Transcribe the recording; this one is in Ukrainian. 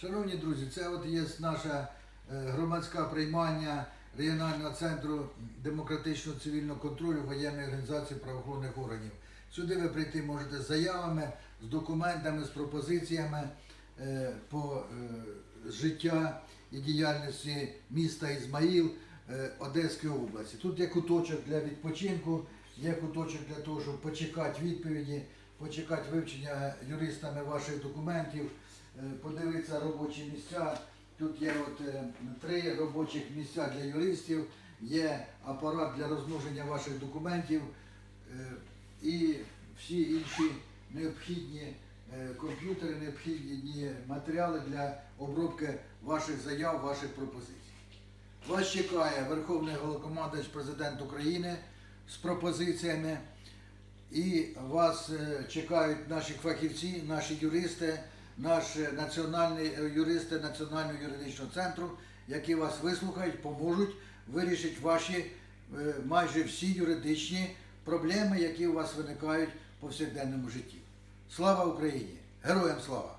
Шановні друзі, це от є наша е, громадська приймання регіонального центру демократичного цивільного контролю воєнної організації правоохоронних органів. Сюди ви прийти можете з заявами, з документами, з пропозиціями е, по е, життя і діяльності міста Ізмаїл е, Одеської області. Тут є куточок для відпочинку, є куточок для того, щоб почекати відповіді, почекати вивчення юристами ваших документів, е, подивитися робочі місця. Тут є от е, три робочих місця для юристів, є апарат для розмноження ваших документів е, і всі інші необхідні комп'ютери, необхідні матеріали для обробки ваших заяв, ваших пропозицій. Вас чекає Верховний Головнокомандувач Президент України з пропозиціями. І вас е, чекають наші фахівці, наші юристи, наші національні е, юристи Національного юридичного центру, які вас вислухають, поможуть вирішити ваші е, майже всі юридичні проблеми, які у вас виникають в повсякденному житті. Слава Україні! Героям слава!